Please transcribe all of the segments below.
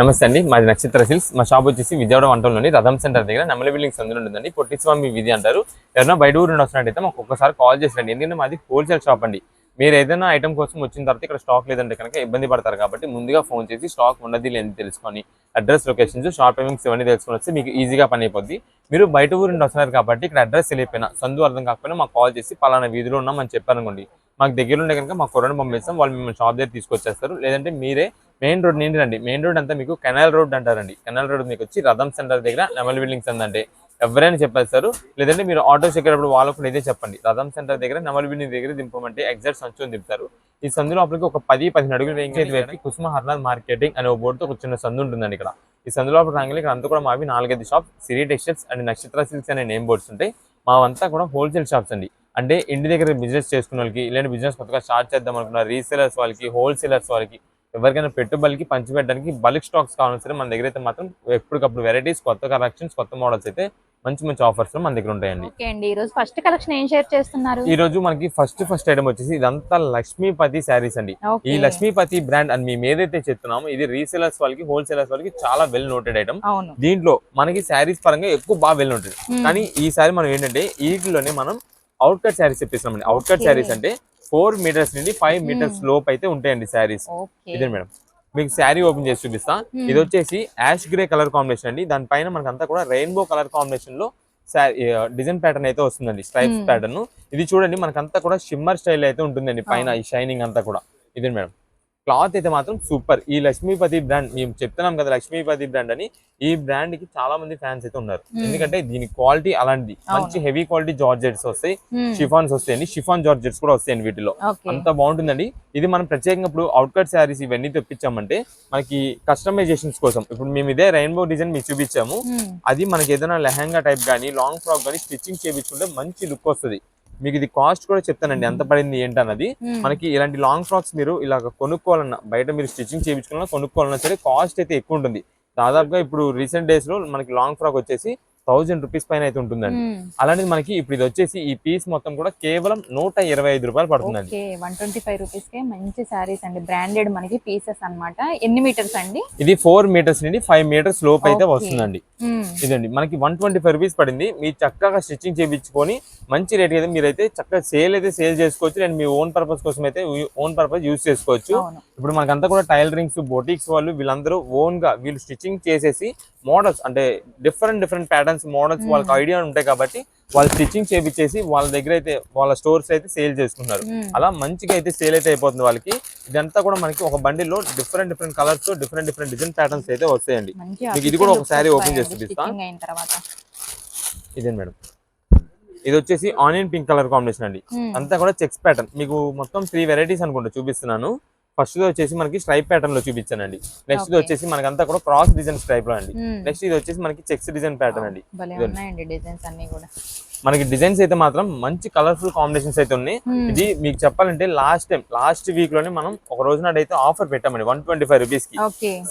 నమస్తే అండి. మాది నక్షత్ర సిల్స్ మా షాప్ వచ్చేసి విజయవాడ వంటంలోని రథం సెంటర్ దగ్గర నెమలి బిల్డింగ్స్ అందులో ఉంటుందండి. పొట్టి స్వామి అంటారు. ఎవరైనా బయట ఊరు నుండి వస్తున్నట్టయితే మాకు ఒక్కసారి కాల్ చేసిరండి ఎందుకంటే మాది హోల్సేల్ షాప్ అండి. మీరు ఏదైనా ఐటమ్ కోసం వచ్చిన తర్వాత ఇక్కడ స్టాక్ లేదంటే కనుక ఇబ్బంది పడతారు కాబట్టి ముందుగా ఫోన్ చేసి స్టాక్ ఉన్నది లేని తెలుసుకొని అడ్రస్ లొకేషన్స్ షాప్ టైమింగ్స్ ఇవన్నీ తెలుసుకొని వస్తే మీకు ఈజీగా పని అయిపోద్ది. మీరు బయట ఊరు నుండి వస్తున్నారు కాబట్టి ఇక్కడ అడ్రస్ తెలియకపోయినా సందు అర్థం కాకపోయినా మాకు కాల్ చేసి పలానా వీధిలో ఉన్నామని చెప్పారనుకోండి మాకు దగ్గర ఉండే కనుక మా కొరను పంపిస్తాం. వాళ్ళు మిమ్మల్ని షాప్ దగ్గర తీసుకొచ్చేస్తారు. లేదంటే మీరే మెయిన్ రోడ్ నుండి రండి. మెయిన్ రోడ్ అంతా మీకు కెనాల్ రోడ్ అంటారండి. కెనాల్ రోడ్ మీకు వచ్చి రథం సెంటర్ దగ్గర నెమల్ బిల్డింగ్స్ అందంటే ఎవరైనా చెప్పేస్తారు. లేదంటే మీరు ఆటోస్ ఎక్కేటప్పుడు వాళ్ళకు కూడా ఇదే చెప్పండి. రథం సెంటర్ దగ్గర నెమల్ బిల్డింగ్ దగ్గర దింపమంటే ఎగ్జాక్ట్ సంచుని దింపుతారు. ఈ సందు లోపలికి ఒక పది పదిహేను అడుగులు వేయించేది వ్యక్తి కుసుమ హర్నాథ్ మార్కెటింగ్ అనే ఒక బోర్డుతో ఒక చిన్న సందు ఉంటుందండి ఇక్కడ. ఈ సందు లోపల రాగానే ఇక్కడ అంతా కూడా మావి నాలుగైదు shop Siri textiles and Nakshatra silks అనే నేమ్ బోర్డ్స్ ఉంటాయి. మావంతా కూడా హోల్సేల్ షాప్స్ అండి. అంటే ఇంటి దగ్గర బిజినెస్ చేసుకున్న వాళ్ళకి ఇలాంటి బిజినెస్ కొత్తగా స్టార్ట్ చేద్దాం అనుకున్న రీసేలర్స్ వాళ్ళకి హోల్సేలర్స్ వాళ్ళకి ఎవరికైనా పెట్టుబడికి పంచిపెట్టడానికి బల్క్ స్టాక్స్ కావాల్సిన సరే మన దగ్గర అయితే మాత్రం ఎప్పటికప్పుడు వెరైటీస్ కొత్త కలెక్షన్స్ కొత్త మోడల్స్ అయితే మంచి మంచి ఆఫర్స్ మన దగ్గర ఉంటాయండి. ఓకే అండి. ఈ రోజు ఫస్ట్ కలెక్షన్ ఏం షేర్ చేస్తున్నారు? ఈ రోజు మనకి ఫస్ట్ ఫస్ట్ ఐటమ్ వచ్చేసి ఇదంతా లక్ష్మీపతి శారీస్ అండి. ఈ లక్ష్మీపతి బ్రాండ్ అని మేము ఏదైతే చెప్తున్నామో ఇది రీసేలర్స్ వాళ్ళకి హోల్సేలర్స్ వాళ్ళకి చాలా వెల్ నోటెడ్ ఐటమ్ దీంట్లో మనకి శారీస్ పరంగా ఎక్కువ బాగా వెల్ నోటెడ్. కానీ ఈసారి మనం ఏంటంటే వీటిలోనే మనం out cut saris చెప్పిస్తున్నామండి. Out cut. Saris అంటే ఫోర్ మీటర్స్ నుండి ఫైవ్ మీటర్స్ లోపు అయితే ఉంటాయండి శారీస్. ఇదే మేడం. మీకు శారీ ఓపెన్ చేసి చూపిస్తా. ఇది వచ్చేసి యాష్ గ్రే కలర్ కాంబినేషన్ అండి. దానిపైన మనకంతా కూడా రెయిన్బో కలర్ కాంబినేషన్లో డిజైన్ ప్యాటర్న్ అయితే వస్తుందండి. స్ట్రైప్స్. ప్యాటర్న్. ఇది చూడండి మనకంతా కూడా షిమ్మర్ స్టైల్ అయితే ఉంటుందండి పైన ఈ షైనింగ్ అంతా కూడా. ఇదే మేడం. క్లాత్ అయితే మాత్రం సూపర్ ఈ లక్ష్మీపతి బ్రాండ్ మేము చెప్తున్నాం కదా లక్ష్మీపతి బ్రాండ్ అని ఈ బ్రాండ్కి చాలా మంది ఫ్యాన్స్ అయితే ఉన్నారు. ఎందుకంటే దీని క్వాలిటీ అలాంటిది మంచి. హెవీ క్వాలిటీ జార్జెట్స్ వస్తాయి. షిఫాన్స్ వస్తాయండి షిఫాన్ జార్జెట్స్ కూడా వస్తాయండి వీటిలో అంత బాగుంటుందండి ఇది మనం ప్రత్యేకంగా ఇప్పుడు అవుట్ కట్ శారీస్ ఇవన్నీ తెప్పించామంటే మనకి కస్టమైజేషన్స్ కోసం ఇప్పుడు మేము ఇదే రెయిన్బో డిజైన్ మీకు చూపించాము. అది మనకి ఏదైనా లెహంగా టైప్ కానీ లాంగ్ ఫ్రాక్ కానీ స్టిచ్చింగ్ చేయించుకుంటే మంచి లుక్ వస్తుంది మీకు ఇది కాస్ట్ కూడా చెప్తానండి ఎంత పడింది ఏంటన్నది. మనకి ఇలాంటి లాంగ్ ఫ్రాక్స్ మీరు ఇలా కొనుక్కోవాలన్నా బయట మీరు స్టిచ్చింగ్ చేయించుకోవాలన్నా కొనుక్కోవాలన్నా సరే కాస్ట్ అయితే ఎక్కువ ఉంటుంది దాదాపుగా ఇప్పుడు రీసెంట్ డేస్లో మనకి లాంగ్ ఫ్రాక్ వచ్చేసి థౌజండ్ రూపీస్ పైన అయితే ఉంటుందండి. అలాంటిది మనకి ఇప్పుడు ఇది వచ్చేసి ఈ పీస్ మొత్తం కూడా కేవలం నూట ఇరవై ఐదు రూపాయలు పడుతుందండి okay one twenty five rupees కే మంచి శారీస్ అండి బ్రాండెడ్ మనకి పీసెస్ అన్నమాట ఎన్ని మీటర్స్ అండి ఇది ఫోర్ మీటర్స్ నుండి ఫైవ్ మీటర్స్ లోపు అయితే. వస్తుందండి. ఇదండి. మనకి వన్ ట్వంటీ ఫైవ్ రూపీస్ పడింది. మీరు చక్కగా స్టిచ్చింగ్ చేయించుకొని మంచి రేట్ అయితే మీరైతే చక్కగా సేల్ అయితే సేల్ చేసుకోవచ్చు. అండ్ మీ ఓన్ పర్పస్ కోసం అయితే ఓన్ పర్పస్ యూస్ చేసుకోవచ్చు. ఇప్పుడు మనకంతా కూడా టైలరింగ్స్ బొటిక్స్ వాళ్ళు వీళ్ళందరూ ఓన్గా వీళ్ళు స్టిచ్చింగ్ చేసేసి మోడల్స్ అంటే డిఫరెంట్ డిఫరెంట్ ప్యాటర్న్స్ మోడల్స్ వాళ్ళకి ఐడియా ఉంటాయి కాబట్టి వాళ్ళు స్టిచ్చింగ్ చేపించేసి వాళ్ళ దగ్గర అయితే వాళ్ళ స్టోర్స్ అయితే సేల్ చేసుకుంటున్నారు. Hmm. అలా మంచిగా అయితే సేల్ అయితే అయిపోతుంది వాళ్ళకి. ఇదంతా కూడా మనకి ఒక బండిలో different different colours different different design patterns అయితే వస్తాయండి. మీకు ఇది కూడా ఒక saree open చేసి ఇదే మేడం? ఇది వచ్చేసి ఆనియన్ పింక్ కలర్ కాంబినేషన్ అండి. అంతా కూడా చెక్స్ ప్యాటర్న్. మీకు మొత్తం త్రీ వెరైటీస్ అనుకుంటా చూపిస్తున్నాను. ఫస్ట్ వచ్చేసి మనకి స్ట్రైప్ ప్యాటర్న్లో చూపించానండి. Next Okay. వచ్చేసి మనకంతా కూడా క్రాస్ డిజైన్ స్ట్రైప్లో అండి. Hmm. నెక్స్ట్ ఇది వచ్చేసి మనకి చెక్స్ డిజైన్ ప్యాటర్న్ అండి. మనకి డిజైన్స్ అయితే మాత్రం మంచి కలర్ఫుల్ కాంబినేషన్స్ అయితే ఉన్నాయి Hmm. ఇది మీకు చెప్పాలంటే లాస్ట్ టైం లాస్ట్ వీక్లోనే మనం ఒక రోజు నాడు అయితే ఆఫర్ పెట్టామండి వన్ ట్వంటీ ఫైవ్ రూపీస్కి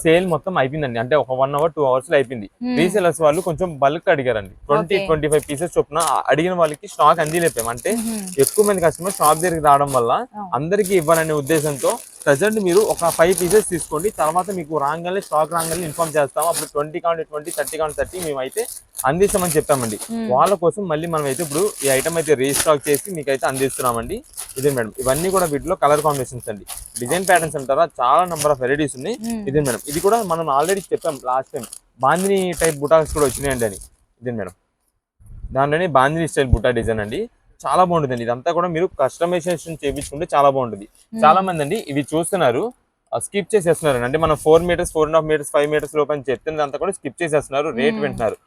సేల్ మొత్తం అయిపోయిందండి అంటే ఒక వన్ అవర్ టూ అవర్స్లో అయిపోయింది Hmm. రీసేలర్స్ వాళ్ళు కొంచెం బల్క్ అడిగారండి ట్వంటీ. ట్వంటీ ఫైవ్ పీసెస్ చొప్పున అడిగిన వాళ్ళకి స్టాక్ అందిలేపాం అంటే Mhm. ఎక్కువ మంది కస్టమర్ షాప్ దగ్గరికి రావడం వల్ల Oh. అందరికీ ఇవ్వాలనే ఉద్దేశంతో ప్రజెంట్ మీరు ఒక ఫైవ్ పీసెస్ తీసుకోండి తర్వాత మీకు రాగానే స్టాక్ రాగానే ఇన్ఫార్మ్ చేస్తాం అప్పుడు ట్వంటీ కావాలి ట్వంటీ థర్టీ కావాలి థర్టీ మేమైతే అందిస్తామని చెప్పామండి Hmm. వాళ్ళ కోసం మళ్ళీ మనం అయితే ఇప్పుడు ఈ ఐటమ్ అయితే రీస్టాక్ చేసి మీకు అయితే అందిస్తున్నామండి. ఇదే మేడం ఇవన్నీ కూడా వీటిలో కలర్ కాంబినేషన్స్ అండి. డిజైన్ ప్యాటర్న్స్ అంటారా? చాలా నెంబర్ ఆఫ్ వెరైటీస్ ఉన్నాయి. Hmm. ఇదే మేడం ఇది కూడా మనం ఆల్రెడీ చెప్పాం last time bandhani type butas కూడా వచ్చినాయండి అని ఇదే మేడం దాంట్లోనే బాందిని స్టైల్ బుటా డిజైన్ అండి. చాలా బాగుంటుందండి. ఇదంతా కూడా మీరు కస్టమైజేషన్ చేయించుకుంటే చాలా బాగుంటుంది. చాలా మంది అండి ఇవి చూస్తున్నారు. స్కిప్ చేసేస్తున్నారు అంటే మనం four metres four and half metres five metres లోపు అని చెప్తుంది అంతా కూడా స్కిప్ చేసేస్తున్నారు. Rate Hmm. వింటున్నారు.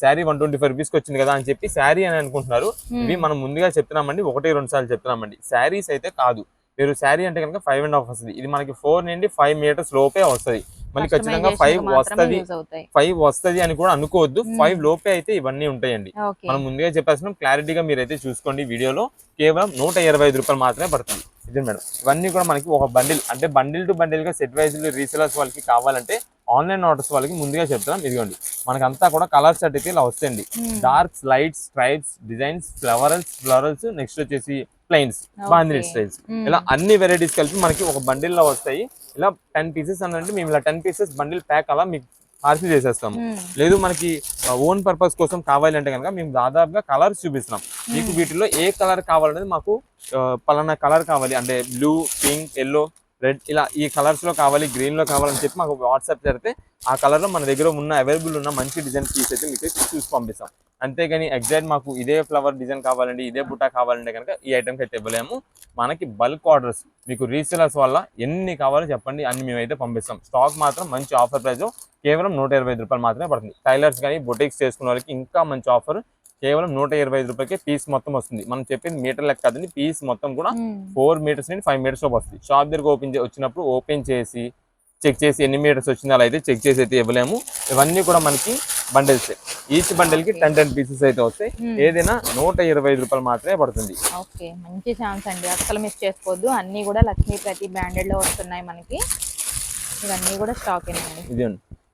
శారీ వన్ ట్వంటీ ఫైవ్ రూపీస్కి వచ్చింది కదా అని చెప్పి శారీ అని అనుకుంటున్నారు. ఇవి మనం ముందుగా చెప్తున్నామండి ఒకటి రెండు సార్లు చెప్తున్నామండి. శారీస్ అయితే కాదు. మీరు శారీ అంటే కనుక ఫైవ్ అండ్ హాఫ్ వస్తుంది. ఇది మనకి ఫోర్ నుండి ఫైవ్ మీటర్స్ లోపే వస్తుంది. మళ్ళీ ఖచ్చితంగా ఫైవ్ వస్తుంది. ఫైవ్ వస్తుంది అని కూడా అనుకోవద్దు. ఫైవ్ లోపే అయితే ఇవన్నీ ఉంటాయండి. మనం ముందుగా చెప్పాల్సిన క్లారిటీగా మీరైతే చూసుకోండి వీడియోలో. కేవలం నూట ఇరవై ఐదు రూపాయలు మాత్రమే పడుతుంది. ఇదే మేడం. ఇవన్నీ కూడా మనకి ఒక బండిల్ అంటే బండిల్ టు బండిల్గా సెట్ వైజ్ రీసెలర్స్ వాళ్ళకి కావాలంటే ఆన్లైన్ ఆర్డర్స్ వాళ్ళకి ముందుగా చెప్తాం ఇదిగోండి. మనకంతా కూడా కలర్ సెట్ అయితే ఇలా వస్తాయండి. Hmm. Darks lights stripes designs florals florals next వచ్చేసి ప్లైన్స్ బాందిని స్టైల్స్. ఇలా అన్ని వెరైటీస్ కలిపి మనకి ఒక బండిల్లో వస్తాయి. ఇలా టెన్ పీసెస్ అని అంటే మేము ఇలా టెన్ పీసెస్ బండిల్ ప్యాక్ అలా మీకు పార్సిల్ చేసేస్తాము. మ్మ్. లేదు మనకి ఓన్ పర్పస్ కోసం కావాలంటే కనుక మేము దాదాపుగా కలర్స్ చూపిస్తున్నాం. మీకు వీటిలో ఏ కలర్ కావాలనేది మాకు పలానా కలర్ కావాలి. అంటే బ్లూ పింక్ ఎల్లో రెడ్ ఇలా ఈ కలర్స్లో కావాలి గ్రీన్లో కావాలని చెప్పి మాకు వాట్సాప్ చేస్తే ఆ కలర్లో మన దగ్గర ఉన్న అవైలబుల్ ఉన్న మంచి డిజైన్ పీస్ అయితే మీకు చూసి పంపిస్తాం. అంతేగాని ఎగ్జాక్ట్ మాకు ఇదే ఫ్లవర్ డిజైన్ కావాలండి ఇదే బుట్ట కావాలంటే కనుక ఈ ఐటమ్కి అయితే ఇవ్వలేము. మనకి బల్క్ ఆర్డర్స్ మీకు రీసేలర్స్ వల్ల ఎన్ని కావాలో చెప్పండి అన్ని మేమైతే పంపిస్తాం. స్టాక్ మాత్రం మంచి ఆఫర్ ప్రైస్ కేవలం నూట ఇరవై రూపాయలు మాత్రమే పడుతుంది. టైలర్స్ కానీ బొటిక్స్ చేసుకున్న వాళ్ళకి ఇంకా మంచి ఆఫర్ కేవలం నూట ఇరవై ఐదు రూపాయలకే పీస్ మొత్తం వస్తుంది. మనం చెప్పింది మీటర్ లెక్క కాదండి పీస్ మొత్తం కూడా. ఫోర్ మీటర్స్ నుండి ఫైవ్ మీటర్స్ లోపు వస్తుంది. షాప్ దగ్గర ఓపెన్ వచ్చినప్పుడు ఓపెన్ చేసి చెక్ చేసి ఎన్ని మీటర్స్ వచ్చిందో అలా అయితే చెక్ చేసి అయితే ఇవ్వలేము. ఇవన్నీ కూడా మనకి బండిల్స్ ఈచ్ బండిల్కి టెన్ టెన్ పీసెస్ అయితే వస్తాయి. Hmm. ఏదైనా నూట ఇరవై ఐదు రూపాయలు మాత్రమే పడుతుంది. ఓకే మంచి ఛాన్స్ అండి. అస్సలు మిస్ చేసుకోవద్దు. అన్నీ కూడా లక్ష్మీ ప్రతి బ్రాండెడ్లో వస్తున్నాయి మనకి. ఇవన్నీ కూడా స్టాక్ అండి ఇది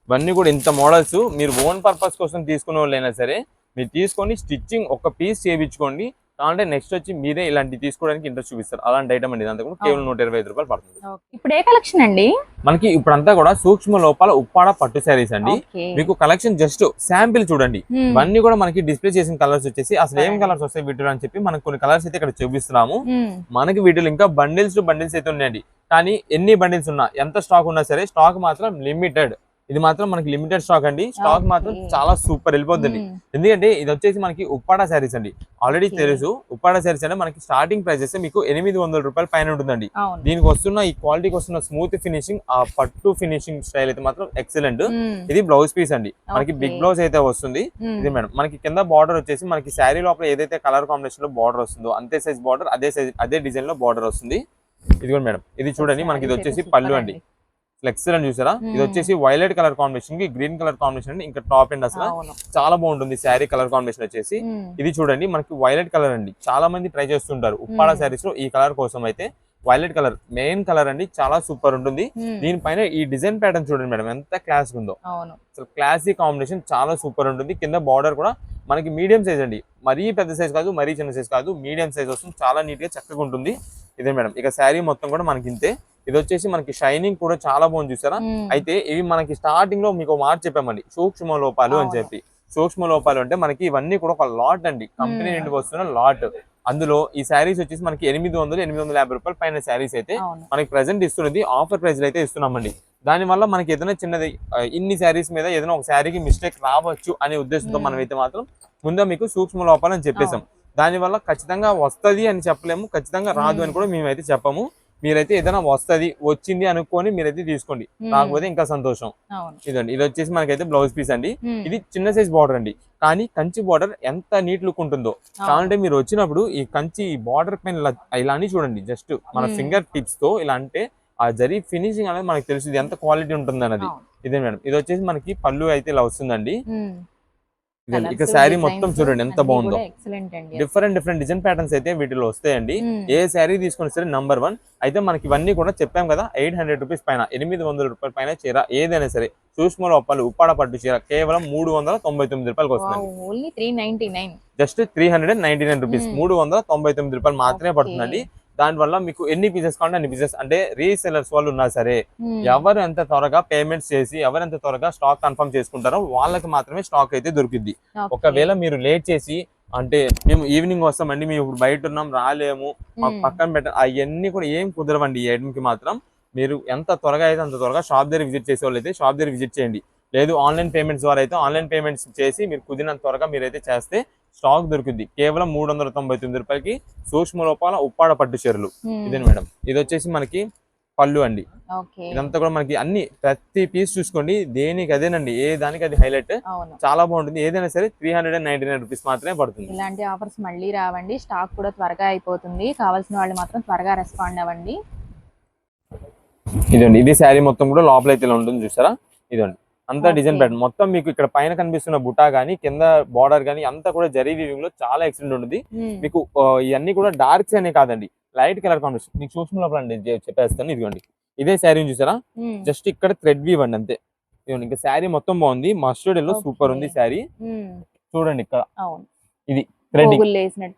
ఇవన్నీ కూడా ఇంత మోడల్స్ మీరు ఓన్ పర్పస్ కోసం తీసుకునే వాళ్ళైనా సరే మీరు తీసుకొని స్టిచ్చింగ్ ఒక పీస్ చేయించుకోండి. కావాలంటే నెక్స్ట్ వచ్చి మీరే ఇలాంటివి తీసుకోవడానికి ఇంట్రెస్ట్ చూపిస్తారు. అలాంటి ఐటమ్ అండి ఇదంతా కూడా కేవలం నూట ఇరవై ఐదు రూపాయలు పడుతుంది. ఇప్పుడు ఏ కలెక్షన్ అండి? మనకి ఇప్పుడంతా కూడా సూక్ష్మ లోపాల ఉప్పాడ పట్టు శారీస్ అండి. మీకు కలెక్షన్ జస్ట్ శాంపిల్ చూడండి. మ్మ్. ఇవన్నీ కూడా మనకి డిస్ప్లే చేసిన కలర్స్ వచ్చేసి అసలు ఏం. కలర్స్ వస్తాయి వీటిలో అని చెప్పి మనకు కొన్ని కలర్స్ అయితే ఇక్కడ చూపిస్తున్నాము. మ్మ్. మనకి వీటిలో ఇంకా బండిల్స్ టు బండిల్స్ అయితే ఉన్నాయండి. కానీ ఎన్ని బండిల్స్ ఉన్నా ఎంత స్టాక్ ఉన్నా సరే స్టాక్ మాత్రం లిమిటెడ్ ఇది మాత్రం మనకి లిమిటెడ్ స్టాక్ అండి స్టాక్ మాత్రం. చాలా సూపర్ వెళ్ళిపోతుంది మ్మ్. ఎందుకంటే ఇది వచ్చేసి మనకి ఉప్పాడ శారీస్ అండి ఆల్రెడీ. తెలుసు ఉప్పాడ శారీస్ అంటే మనకి స్టార్టింగ్ ప్రైసెస్ మీకు ఎనిమిది వందల రూపాయల పైన ఉంటుందండి దీనికి వస్తున్న ఈ క్వాలిటీకి వస్తున్న స్మూత్ ఫినిషింగ్ ఆ పట్టు ఫినిషింగ్ స్టైల్ అయితే మాత్రం ఎక్సలెంట్ మ్మ్. ఇది బ్లౌజ్ పీస్ అండి మనకి బిగ్. బ్లౌజ్ అయితే వస్తుంది మ్మ్. ఇది మేడం మనకి కింద బార్డర్ వచ్చేసి మనకి శారీ లోపల ఏదైతే కలర్ కాంబినేషన్లో బార్డర్ వస్తుందో అంతే సైజ్ బార్డర్ అదే సైజ్ అదే డిజైన్లో బార్డర్ వస్తుంది ఇది కూడా మేడం ఇది చూడండి మనకి ఇది వచ్చేసి పళ్ళు అండి ఫ్లెక్సర్ అని చూసారా? ఇది. వచ్చేసి వైలెట్ కలర్ కాంబినేషన్కి గ్రీన్ కలర్ కాంబినేషన్ అండి. ఇంకా టాప్ అండ్ అసలు. చాలా బాగుంటుంది శారీ కలర్ కాంబినేషన్ వచ్చేసి. ఇది చూడండి మనకి వైలెట్ కలర్ అండి. చాలా మంది ట్రై చేస్తుంటారు ఉప్పాడ. శారీస్లో ఈ కలర్ కోసం అయితే. వైలెట్ కలర్ మెయిన్ కలర్ అండి. చాలా సూపర్ ఉంటుంది. దీనిపైన ఈ డిజైన్ ప్యాటర్న్ చూడండి మేడం ఎంత క్లాస్ ఉందో. అసలు క్లాసిక్ కాంబినేషన్ చాలా సూపర్ ఉంటుంది. కింద బార్డర్ కూడా మనకి మీడియం సైజ్ అండి. మరీ పెద్ద సైజ్ కాదు మరీ చిన్న సైజ్ కాదు. మీడియం సైజ్ వస్తుంది. చాలా నీట్గా చక్కగా ఉంటుంది. ఇదే మేడం. ఇక శారీ మొత్తం కూడా మనకి ఇంతే. ఇది వచ్చేసి మనకి షైనింగ్ కూడా చాలా బాగుంది చూసారా. అయితే ఇవి మనకి స్టార్టింగ్లో మీకు మాట చెప్పామండి. సూక్ష్మ లోపాలు అని. చెప్పి. సూక్ష్మ లోపాలు అంటే మనకి ఇవన్నీ కూడా ఒక లాట్ అండి. కంపెనీ. నుండి వస్తున్న లాట్ అందులో ఈ శారీస్ వచ్చేసి మనకి ఎనిమిది వందలు ఎనిమిది వందల యాభై రూపాయల పైన శారీస్ అయితే మనకి ప్రెసెంట్ ఇస్తున్నది ఆఫర్ ప్రైస్ అయితే ఇస్తున్నామండి. దానివల్ల మనకి ఏదైనా చిన్నది ఇన్ని శారీస్ మీద ఏదైనా ఒక శారీకి మిస్టేక్ రావచ్చు అనే ఉద్దేశంతో. మనం అయితే మాత్రం ముందే మీకు సూక్ష్మ లోపాలు అని చెప్పేసాం దానివల్ల ఖచ్చితంగా వస్తది అని చెప్పలేము ఖచ్చితంగా రాదు అని. కూడా మేమైతే చెప్పము మీరైతే ఏదైనా వస్తది వచ్చింది అనుకొని మీరైతే తీసుకోండి. రాకపోతే ఇంకా సంతోషం ఇదండి ఇది వచ్చేసి మనకైతే బ్లౌజ్ పీస్ అండి. ఇది చిన్న సైజ్ బార్డర్ అండి కానీ కంచి బార్డర్ ఎంత నీట్ లుక్ ఉంటుందో. కావాలంటే మీరు వచ్చినప్పుడు ఈ కంచి బార్డర్ పైన ఇలా అని చూడండి జస్ట్ మన. ఫింగర్ టిప్స్తో ఇలా అంటే ఆ జరీ ఫినిషింగ్ అనేది మనకి తెలుసు ఎంత క్వాలిటీ ఉంటుంది అన్నది. ఇదే మేడం ఇది వచ్చేసి మనకి పళ్ళు అయితే ఇలా వస్తుందండి. ఇక శారీ మొత్తం చూడండి ఎంత బాగుందో. డిఫరెంట్ డిఫరెంట్ డిజైన్ ప్యాటర్న్స్ అయితే వీటిలో వస్తాయండి. ఏ శారీ తీసుకుని సరే నంబర్ వన్ అయితే మనకి ఇవన్నీ కూడా చెప్పాం కదా ఎయిట్ హండ్రెడ్ రూపీస్ పైన ఎనిమిది వందల రూపాయల పైన చీర ఏదైనా సరే. సూక్ష్మ లోపాలు ఉప్పాడ పట్టు చీర కేవలం మూడు వందల తొంభై తొమ్మిది రూపాయలకి nine just three hundred and ninety nine rupees. మూడు వందల తొంభై తొమ్మిది రూపాయలు మాత్రమే. పడుతుందండి. దానివల్ల మీకు ఎన్ని పీసెస్ కావాలంటే అన్ని పీసెస్ అంటే రీసెలర్స్ వాళ్ళు ఉన్నా సరే ఎవరు ఎంత త్వరగా పేమెంట్స్ చేసి ఎవరు ఎంత త్వరగా స్టాక్ కన్ఫర్మ్ చేసుకుంటారో వాళ్ళకి మాత్రమే స్టాక్ అయితే దొరికింది ఒకవేళ మీరు లేట్ చేసి అంటే మేము ఈవినింగ్ వస్తామండి మేము ఇప్పుడు బయట ఉన్నాం రాలేము మాకు పక్కన పెట్ట అవన్నీ కూడా ఏం కుదరవండి ఈ కి మాత్రం. మీరు ఎంత త్వరగా అయితే అంత త్వరగా షాప్ దగ్గర విజిట్ చేసే వాళ్ళు షాప్ దగ్గర విజిట్ చేయండి. లేదు ఆన్లైన్ పేమెంట్స్ ద్వారా అయితే ఆన్లైన్ పేమెంట్స్ చేసి మీరు కుదిరినంత త్వరగా మీరైతే చేస్తే స్టాక్ దొరుకుద్ది. కేవలం మూడు వందల తొంభై తొమ్మిది రూపాయలకి సూక్ష్మ లోపాల ఉప్పాడ పట్టు చీరలు. ఇదే మేడం. ఇది వచ్చేసి మనకి పళ్ళు అండి. ఇదంతా కూడా మనకి అన్ని ప్రతి పీస్ చూసుకోండి. దేనికి అదేనండి. ఏ దానికి అది హైలైట్. చాలా బాగుంటుంది. ఏదైనా సరే three hundred and ninety nine rupees మాత్రమే పడుతుంది. ఇలాంటి ఆఫర్స్ మళ్ళీ రావండి. స్టాక్ కూడా త్వరగా అయిపోతుంది. కావాల్సిన వాళ్ళు మాత్రం త్వరగా రెస్పాండ్ అవ్వండి. ఇదండి. ఇది శారీ మొత్తం కూడా లోపల అయితే ఉంటుంది చూసారా? ఇదండి. అంతా. డిజైన్ ప్యాటర్న్ మొత్తం మీకు ఇక్కడ పైన కనిపిస్తున్న బుటా గానీ కింద బార్డర్ గానీ అంతా కూడా జరీ వీవింగ్లో చాలా ఎక్సలెంట్ ఉంటుంది. మీకు ఇవన్నీ కూడా డార్క్స్ అనే కాదండి. లైట్ కలర్ కాంబినేషన్ మీకు సూక్ష్మ లోపల చెప్పేస్తాను ఇదిగోండి. ఇదే శారీ చూసారా. జస్ట్ ఇక్కడ థ్రెడ్ వీవ్ అండి అంతే. ఇదిగోండి ఇంకా శారీ మొత్తం బాగుంది. మస్టర్డ్ ఎల్లో సూపర్ ఉంది. శారీ. చూడండి ఇక్కడ. వేసినట్టు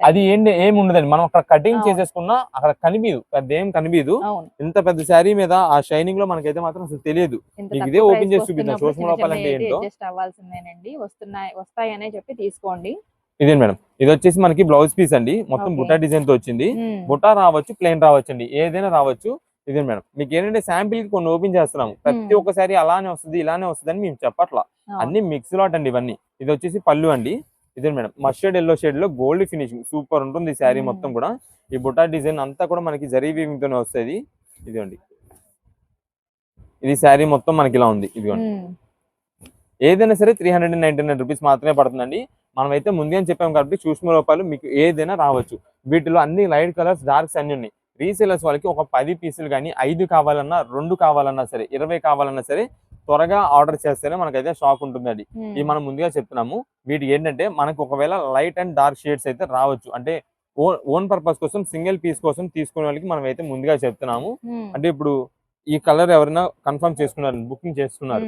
అది ఏంటి? ఏమి ఉండదండి. మనం అక్కడ కటింగ్. చేసేసుకున్నా అక్కడ కనిపించదు పెద్ద ఏం కనిపించదు ఇంత పెద్ద శారీ మీద ఆ షైనింగ్లో మనకైతే మాత్రం అసలు తెలియదు. మీకు ఇదే price చేసి చూపిద్దాం. సోషల్ లోపాలు అంటే ఏంటో. అవ్వాల్సిందేనండి. వస్తున్నాయి వస్తాయనే చెప్పి తీసుకోండి. ఇదే మేడం? ఇది వచ్చేసి మనకి బ్లౌజ్ పీస్ అండి. మొత్తం. బుట్టా డిజైన్తో వచ్చింది. బుట్టా రావచ్చు ప్లెయిన్ రావచ్చు అండి ఏదైనా రావచ్చు. ఇదే మేడం? మీకు ఏంటంటే శాంపిల్కి కొన్ని ఓపెన్ చేస్తున్నాము. ప్రతి. ఒక్కసారి అలానే వస్తుంది ఇలానే వస్తుంది అని మేము చెప్పట్లా. అన్ని మిక్స్ లాట్ అండి ఇవన్నీ. ఇది వచ్చేసి పళ్ళు అండి. ఇదే మేడం. మస్టర్డ్ ఎల్లో షేడ్లో గోల్డ్ ఫినిషింగ్ సూపర్ ఉంటుంది ఈ శారీ Hmm. మొత్తం కూడా. ఈ బుట్టా డిజైన్ అంతా కూడా మనకి జరీ వీవింగ్ తోనే వస్తుంది. ఇదిగోండి. ఇది శారీ మొత్తం మనకి ఇలా ఉంది. ఇదిగోండి. ఉమ్, ఏదైనా సరే three hundred and ninety nine rupees మాత్రమే పడుతుందండి. మనమైతే ముందే అని చెప్పాం కాబట్టి చూసిన రూపాయలు మీకు ఏదైనా రావచ్చు. వీటిలో అన్ని లైట్ కలర్స్ డార్క్స్ అన్ని ఉన్నాయి. రీసేలర్స్ వాళ్ళకి ఒక పది పీసులు కానీ ఐదు కావాలన్నా రెండు కావాలన్నా సరే ఇరవై కావాలన్నా సరే త్వరగా ఆర్డర్ చేస్తేనే మనకైతే షాక్ ఉంటుందండి. ఉమ్, ఇవి మనం ముందుగా చెప్తున్నాము. వీటికి ఏంటంటే మనకు ఒకవేళ లైట్ అండ్ డార్క్ షేడ్స్ అయితే రావచ్చు. అంటే ఓన్ ఓన్ పర్పస్ కోసం సింగిల్ పీస్ కోసం తీసుకునే వాళ్ళకి మనం అయితే ముందుగా చెప్తున్నాము. అంటే ఇప్పుడు ఈ కలర్ ఎవరైనా కన్ఫర్మ్ చేసుకున్నారు బుకింగ్ చేసుకున్నారు.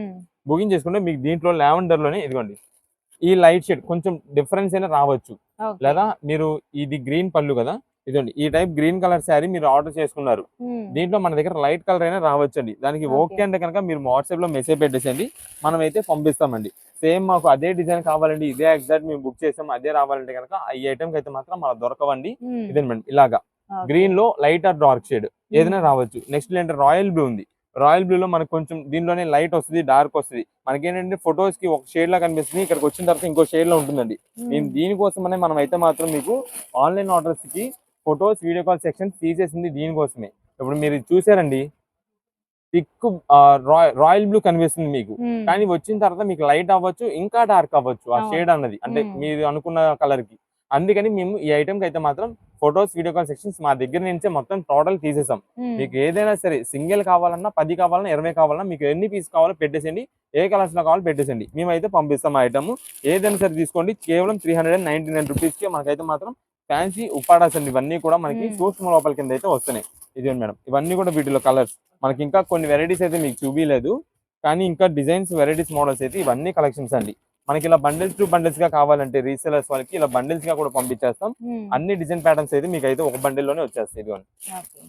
బుకింగ్ చేసుకుంటే మీకు దీంట్లో లావెండర్లోనే ఇదిగోండి. ఈ లైట్ షేడ్ కొంచెం డిఫరెన్స్ అయినా రావచ్చు. లేదా మీరు ఇది గ్రీన్ పళ్ళు కదా ఇదండి. ఈ టైప్ గ్రీన్ కలర్ శారీ మీరు ఆర్డర్ చేసుకున్నారు. దీంట్లో మన దగ్గర లైట్ కలర్ అయినా రావచ్చండి. దానికి. ఓకే. అంటే కనుక మీరు వాట్సాప్లో మెసేజ్ పెట్టేసండి మనం అయితే పంపిస్తామండి. సేమ్ మాకు అదే డిజైన్ కావాలండి. ఇదే ఎగ్జాక్ట్ మేము బుక్ చేసాం. అదే రావాలంటే కనుక ఈ ఐటమ్ అయితే మాత్రం మన దొరకవండి. ఉమ్, ఇదే మేడం ఇలాగా. గ్రీన్లో లైట్ ఆర్ డార్క్ షేడ్ ఏదైనా రావచ్చు. నెక్స్ట్ ఏంటంటే రాయల్ బ్లూ ఉంది. రాయల్ బ్లూ లో మనకు కొంచెం దీనిలోనే లైట్ వస్తుంది డార్క్ వస్తుంది. మనకి ఏంటంటే ఫొటోస్కి ఒక షేడ్ లా కనిపిస్తుంది. ఇక్కడికి వచ్చిన తర్వాత ఇంకో షేడ్లో ఉంటుందండి. దీనికోసమనే మనం అయితే మాత్రం మీకు ఆన్లైన్ ఆర్డర్స్కి ఫొటోస్ వీడియో కాల్ సెక్షన్ తీసేసింది దీనికోసమే. ఇప్పుడు మీరు చూసారండి థిక్ రాయల్ బ్లూ కనిపిస్తుంది మీకు. కానీ వచ్చిన తర్వాత మీకు లైట్ అవ్వచ్చు ఇంకా డార్క్ అవ్వచ్చు ఆ. షేడ్ అన్నది. అంటే. మీరు అనుకున్న కలర్కి అందుకని మేము ఈ ఐటమ్కి అయితే మాత్రం ఫొటోస్ వీడియో కాల్ సెక్షన్స్ మా దగ్గర నుంచే మొత్తం టోటల్ తీసేసాం. మీకు ఏదైనా సరే సింగిల్ కావాలన్నా పది కావాలన్నా ఇరవై కావాలన్నా మీకు ఎన్ని పీస్ కావాలో పెట్టేసండి ఏ కలర్స్లో కావాలో పెట్టేసండి మేమైతే పంపిస్తాం ఆ ఐటమ్. ఏదైనా సరే తీసుకోండి. కేవలం three hundred and ninety nine రూపీస్కి మనకైతే మాత్రం ఫ్యాన్సీ ఉప్పాడాస్ అండి. ఇవన్నీ కూడా మనకి. సూక్ష్మ లోపల కింద అయితే వస్తున్నాయి. ఇదే మేడం. ఇవన్నీ కూడా వీటిలో కలర్స్ మనకి ఇంకా కొన్ని వెరైటీస్ అయితే మీకు చూపించలేదు కానీ ఇంకా డిజైన్స్ వెరైటీస్ మోడల్స్ అయితే ఇవన్నీ కలెక్షన్స్ అండి. మనకి ఇలా బండిల్స్ టు బండిల్స్గా కావాలంటే రీసేలర్స్ వాళ్ళకి ఇలా బండిల్స్గా కూడా పంపించేస్తాం. అన్ని డిజైన్ ప్యాటర్న్స్ అయితే మీకు అయితే ఒక బండిల్లోనే వచ్చేస్తాయి ఇదిగోండి. okay.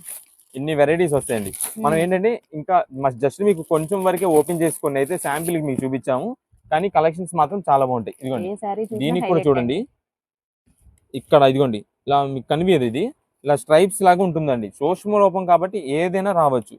ఇన్ని వెరైటీస్ వస్తాయండి. మనం ఏంటంటే ఇంకా జస్ట్ మీకు కొంచెం వరకే ఓపెన్ చేసుకుని అయితే శాంపిల్ మీకు చూపించాము. కానీ కలెక్షన్స్ మాత్రం చాలా బాగుంటాయి. ఇదిగోండి. దీనికి కూడా చూడండి. ఇక్కడ ఇదిగోండి ఇలా మీకు కనిపించదు ఇది. ఇలా స్ట్రైప్స్ లాగా ఉంటుందండి. సూక్ష్మ రూపం కాబట్టి ఏదైనా రావచ్చు.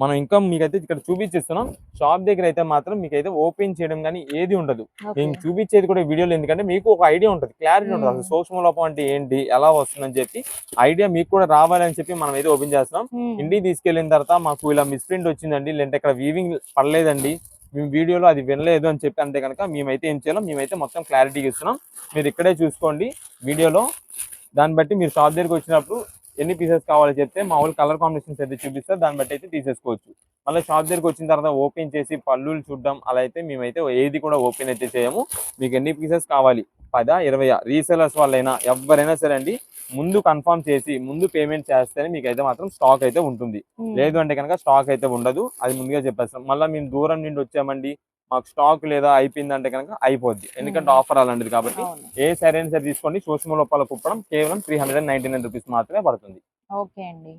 మనం ఇంకా మీకైతే ఇక్కడ చూపించేస్తున్నాం. షాప్ దగ్గర అయితే మాత్రం మీకైతే ఓపెన్ చేయడం కానీ ఏది ఉండదు. నేను చూపించేది కూడా వీడియోలో ఎందుకంటే మీకు ఒక ఐడియా ఉంటుంది. క్లారిటీ ఉంటుంది. అసలు మ్మ్. సూక్ష్మ లోపం అంటే ఏంటి? ఎలా వస్తుందని చెప్పి ఐడియా మీకు కూడా రావాలని చెప్పి మనం అయితే ఓపెన్ చేస్తున్నాం. ఇంటికి తీసుకెళ్ళిన తర్వాత మాకు ఇలా మిస్ప్రింట్ వచ్చిందండి. లేదంటే ఇక్కడ వీవింగ్ పడలేదండి. మేము వీడియోలో అది వినలేదు అని చెప్పి అంతే కనుక మేమైతే ఏం చేయాలో మేమైతే మొత్తం క్లారిటీగా ఇస్తున్నాం. మీరు ఇక్కడే చూసుకోండి వీడియోలో. దాన్ని బట్టి మీరు షాప్ దగ్గరికి వచ్చినప్పుడు ఎన్ని పీసెస్ కావాలో చెప్తే మా వాళ్ళు కలర్ కాంబినేషన్స్ అయితే చూపిస్తారు. దాన్ని బట్టి అయితే తీసేసుకోవచ్చు. మళ్ళీ షాప్ దగ్గరికి వచ్చిన తర్వాత ఓపెన్ చేసి పళ్ళులు చూడడం అలా అయితే మేమైతే ఏది కూడా ఓపెన్ అయితే చేయము. మీకు ఎన్ని పీసెస్ కావాలి? పదా ఇరవై రీసెలర్స్ వాళ్ళైనా ఎవరైనా సరే అండి ముందు కన్ఫర్మ్ చేసి ముందు పేమెంట్ చేస్తేనే మీకు అయితే మాత్రం స్టాక్ అయితే ఉంటుంది. లేదు అంటే కనుక స్టాక్ అయితే ఉండదు. అది ముందుగా చెప్పేస్తాం. మళ్ళీ మేము దూరం నుండి వచ్చామండి మాకు స్టాక్ లేదా అయిపోయింది అంటే కనుక అయిపోద్ది. ఎందుకంటే. ఆఫర్ అలాంటిది కాబట్టి ఏ సరే సరే తీసుకోండి. సూక్ష్మ లోపాల కుప్పడం కేవలం three hundred and ninety nine rupees మాత్రమే పడుతుంది. ఓకే అండి.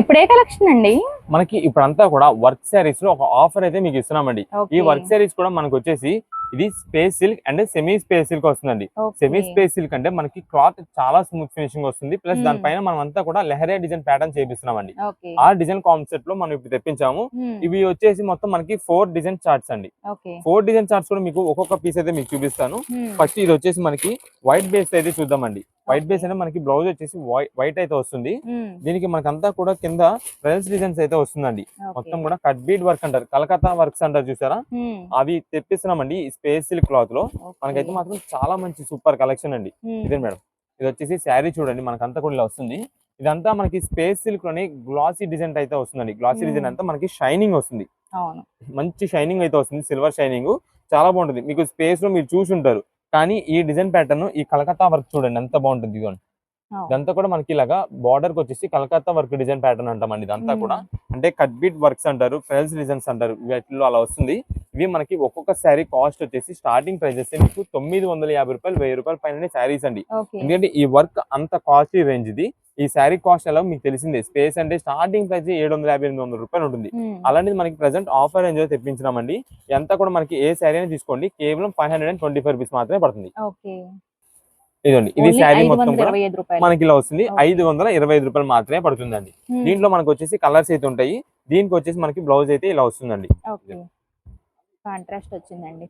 ఇప్పుడు ఏ కలెక్షన్ అండి? మనకి ఇప్పుడంతా కూడా వర్క్ శారీస్లో ఒక ఆఫర్ అయితే మీకు ఇస్తున్నామండి. ఈ వర్క్ శారీస్ కూడా మనకు వచ్చేసి ఇది space silk and semi space silk వస్తుందండి. సెమీ స్పేస్ సిల్క్ అంటే మనకి క్లాత్ చాలా స్మూత్ ఫినిషింగ్ వస్తుంది. ప్లస్. దానిపైన మనం అంతా కూడా లెహరియా డిజైన్ ప్యాటర్న్ చేపిస్తున్నామండి. ఆ డిజైన్ కాన్సెప్ట్లో మనం ఇప్పుడు తెప్పించాము. ఇవి వచ్చేసి మొత్తం మనకి ఫోర్ డిజైన్ చార్ట్స్ అండి. ఫోర్ డిజైన్ చార్ట్స్ కూడా మీకు ఒక్కొక్క పీస్ అయితే మీకు చూపిస్తాను. ఫస్ట్ ఇది వచ్చేసి మనకి వైట్ బేస్ అయితే చూద్దామండి. వైట్ బేస్ అంటే మనకి బ్లౌజ్ వచ్చేసి వైట్ అయితే వస్తుంది. దీనికి మనకంతా కూడా కింద ఫ్రెల్స్ డిజైన్స్ అయితే వస్తుందండి. మొత్తం కూడా కట్ బీట్ వర్క్ అంటారు. కలకత్తా వర్క్స్ అంటారు చూసారా? అవి తెప్పిస్తున్నామండి ఈ స్పేస్ సిల్క్ క్లాత్లో. మనకైతే మాత్రం చాలా మంచి సూపర్ కలెక్షన్ అండి. ఇదే మేడం? ఇది వచ్చేసి శారీ చూడండి. మనకంతా కూడా ఇలా వస్తుంది. ఇదంతా మనకి స్పేస్ సిల్క్లోని గ్లాసీ డిజైన్ అయితే వస్తుందండి. Glossy Hmm. డిజైన్ అంతా మనకి షైనింగ్ వస్తుంది. మంచి షైనింగ్ అయితే వస్తుంది. సిల్వర్ షైనింగ్ చాలా బాగుంటుంది. మీకు స్పేస్లో మీరు చూసి ఉంటారు కానీ ఈ డిజైన్ ప్యాటర్న్ ఈ కలకత్తా వర్క్ చూడండి ఎంత బాగుంటుంది ఇదిగోండి. ఇదంతా కూడా మనకి ఇలాగా బార్డర్కి వచ్చేసి కలకత్తా వర్క్ డిజైన్ ప్యాటర్న్ అంటామండి ఇదంతా. కూడా. అంటే కట్ బీట్ వర్క్స్ అంటారు ఫ్రెల్స్ డిజైన్స్ అంటారు వీటిలో అలా వస్తుంది. ఇవి మనకి ఒక్కొక్క శారీ కాస్ట్ వచ్చేసి స్టార్టింగ్ ప్రైజెస్ మీకు తొమ్మిది వందల యాభై రూపాయలు వెయ్యి రూపాయల పైన శారీస్ అండి. ఎందుకంటే ఈ వర్క్ అంత కాస్ట్లీ రేంజ్ ఇది. ఈ శారీ కాస్ట్ ఎలా మీకు తెలిసిందే. స్పేస్ అంటే స్టార్టింగ్ ప్రైస్ ఏడు వందల యాభై ఎనిమిది వందల రూపాయలు ఉంటుంది. అలాంటిది మనకి ప్రజెంట్ ఆఫర్ రేంజ్లో తెప్పించినామండి. ఎంత కూడా మనకి ఏ శారీ అయినా తీసుకోండి. కేవలం five hundred and twenty five rupees మాత్రమే పడుతుంది. ఇదండి ఇది శారీ మొత్తం కూడా మనకి ఇలా వస్తుంది. ఐదు వందల ఇరవై ఐదు రూపాయలు మాత్రమే పడుతుందండి. దీంట్లో మనకు వచ్చేసి కలర్స్ అయితే ఉంటాయి. దీనికి వచ్చేసి మనకి బ్లౌజ్ అయితే ఇలా వస్తుందండి. కాంట్రాస్ట్ వచ్చిందండి.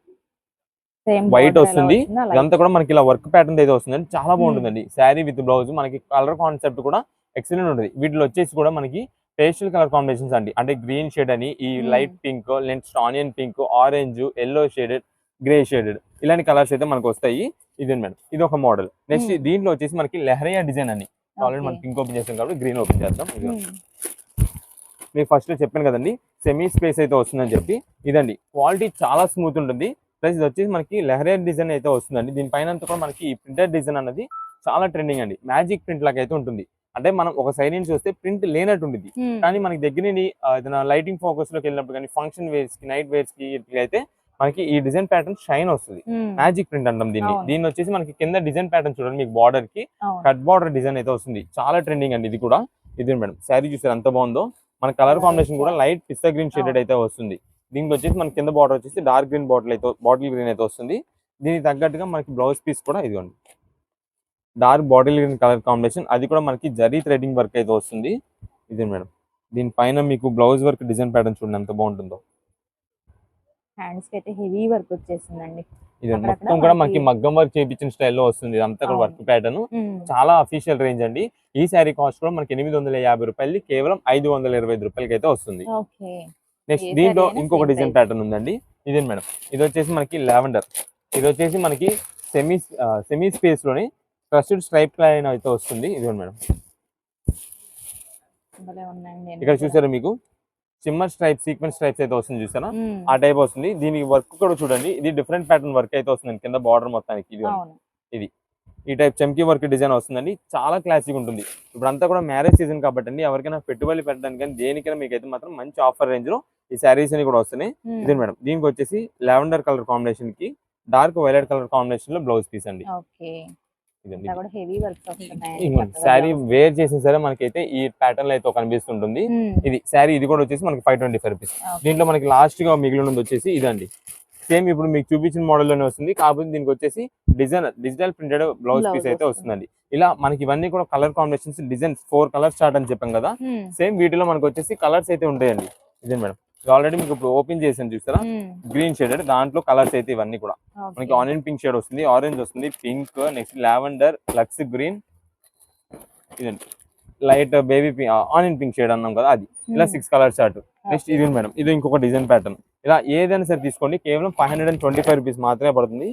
వైట్ వస్తుంది. ఇదంతా కూడా మనకి ఇలా వర్క్ ప్యాటర్న్ అయితే వస్తుందండి చాలా బాగుంటుందండి. శారీ విత్ బ్లౌజ్ మనకి కలర్ కాన్సెప్ట్ కూడా ఎక్సలెంట్ ఉంటుంది. వీటిలో వచ్చేసి కూడా మనకి పేస్టల్ కలర్ కాంబినేషన్స్ అండి. అంటే గ్రీన్ షేడ్ అని ఈ Hmm. Light pink next onion pink orange yellow shaded grey shaded ఇలాంటి కలర్స్ అయితే మనకు వస్తాయి. ఇది మేడం. ఇది ఒక మోడల్ నెక్స్ట్ Hmm. దీంట్లో వచ్చేసి మనకి లెహరియా డిజైన్ అని. ఆల్రెడీ మనం పింక్ ఓపెన్ చేస్తాం కాబట్టి గ్రీన్ ఓపెన్ చేద్దాం. ఇది మీకు ఫస్ట్ చెప్పాను కదండి. సెమీ స్పేస్ అయితే వస్తుందని చెప్పి. ఇదండి. క్వాలిటీ చాలా స్మూత్ ఉంటుంది. ప్లస్ ఇది వచ్చేసి మనకి లెహరియర్ డిజైన్ అయితే వస్తుందండి. దీనిపైన కూడా మనకి ఈ ప్రింటెడ్ డిజైన్ అన్నది చాలా ట్రెండింగ్ అండి. మ్యాజిక్ ప్రింట్ లాగా అయితే ఉంటుంది. అంటే మనం ఒక సైడ్ నుంచి చూస్తే ప్రింట్ లేనట్టు ఉంటుంది కానీ మనకి దగ్గర నుండి ఏదైనా లైటింగ్ ఫోకస్లోకి వెళ్ళినప్పుడు కానీ ఫంక్షన్ వేర్స్కి నైట్ వేర్స్కి అయితే మనకి ఈ డిజైన్ ప్యాటర్న్ షైన్ వస్తుంది. మ్యాజిక్ ప్రింట్ అంటాం దీన్ని. దీన్ని వచ్చేసి మనకి కింద డిజైన్ ప్యాటర్న్ చూడండి మీకు బార్డర్కి కట్ బార్డర్ డిజైన్ అయితే వస్తుంది. చాలా ట్రెండింగ్ అండి ఇది కూడా. ఇది మేడం శారీ చూసారు ఎంత బాగుందో? మన కలర్ కాంబినేషన్ కూడా లైట్ పిస్తా గ్రీన్ షేడెడ్. అయితే వస్తుంది. దీనికి వచ్చేసి మన కింద బార్డర్ వచ్చేసి డార్క్ గ్రీన్ బాటిల్ అయితే బాటిల్ గ్రీన్ అయితే వస్తుంది. దీనికి తగ్గట్టుగా మనకి బ్లౌజ్ పీస్ కూడా ఇదిగోండి. Dark bottle green colour combination అది కూడా మనకి జరీ థ్రెడింగ్ వర్క్ అయితే వస్తుంది. ఇది మేడం. దీనిపైన మీకు బ్లౌజ్ వర్క్ డిజైన్ ప్యాటర్న్ చూడండి ఎంత బాగుంటుందో. హ్యాండ్స్ అయితే హెవీ వర్క్ వచ్చేసిందండి ఇది మొత్తం కూడా మనకి మగ్గం వర్క్ చేయించిన స్టైల్లో వస్తుంది. ఇదంతా కూడా. వర్క్ ప్యాటర్న్ చాలా అఫీషియల్ రేంజ్ అండి. ఈ శారీ కాస్ట్ కూడా మనకి ఎనిమిది వందల యాభై రూపాయలు కేవలం ఐదు వందల ఇరవై ఐదు రూపాయలకి అయితే వస్తుంది నెక్స్ట్ దీంట్లో ఇంకొక డిజైన్. ప్యాటర్న్ ఉందండి. ఇదే మేడం? ఇది వచ్చేసి మనకి లావెండర్ ఇది వచ్చేసి మనకి సెమీ సెమీ స్పేస్లోని ట్రస్టెడ్ స్ట్రైప్ లైన్ అయితే వస్తుంది. ఇది మేడం. ఇక్కడ చూసారా మీకు? సిమ్మర్ స్ట్రైప్ సీక్వెన్స్ స్ట్రైప్స్ అయితే వస్తుంది చూసారా. ఆ టైప్ వస్తుంది. దీనికి వర్క్ కూడా చూడండి. ఇది డిఫరెంట్ ప్యాటర్న్ వర్క్ అయితే వస్తుంది కింద బార్డర్ మొత్తానికి ఇది అవును. ఈ టైప్ చమ్కీ వర్క్ డిజైన్ వస్తుందండి. చాలా క్లాసిక్ ఉంటుంది. ఇప్పుడు అంతా కూడా మ్యారేజ్ సీజన్ కాబట్టి అండి. ఎవరికైనా పెట్టుబడి పెట్టడానికి కానీ దేనికైనా మీకు అయితే మాత్రం మంచి ఆఫర్ రేంజ్లో ఈ శారీస్ అని కూడా వస్తున్నాయి. ఇదే మేడం దీనికి వచ్చేసి లావెండర్ కలర్ కాంబినేషన్కి డార్క్ వైలెట్ కలర్ కాంబినేషన్లో బ్లౌజ్ పీస్ అండి. శారీ వేర్ చేసిన సరే మనకైతే ఈ ప్యాటర్న్లో అయితే కనిపిస్తుంటుంది. ఇది శారీ ఇది కూడా వచ్చేసి మనకి ఫైవ్ ట్వంటీ ఫైవ్ రూపీస్ దీంట్లో మనకి లాస్ట్గా మిగిలి ఉన్నది వచ్చేసి ఇదండి. సేమ్ ఇప్పుడు మీకు చూపించిన మోడల్లోనే వస్తుంది. కాకపోతే దీనికి వచ్చేసి design digital printed blouse piece అయితే వస్తుంది. వస్తుందండి. ఇలా మనకి ఇవన్నీ కూడా colour combinations designs four colour start అని చెప్పాం కదా. సేమ్ వీటిలో మనకు వచ్చేసి కలర్స్ అయితే ఉంటాయండి. ఇదే మేడం. ఆల్రెడీ మీకు ఇప్పుడు ఓపెన్ చేసాను చూస్తారా గ్రీన్ షేడెడ్ దాంట్లో కలర్స్ అయితే ఇవన్నీ కూడా. మనకి ఆనియన్ పింక్ షేడ్ వస్తుంది ఆరెంజ్ వస్తుంది pink next lavender lux green ఇదండి. Light baby pink onion pink shade అన్నాం కదా అది. ఇలా సిక్స్ కలర్ చార్ట్ నెక్స్ట్ ఇది మేడం. ఇది ఇంకొక డిజైన్ ప్యాటర్న్ ఇలా ఏదైనా సరే తీసుకోండి కేవలం five hundred and twenty five rupees మాత్రమే పడుతుంది.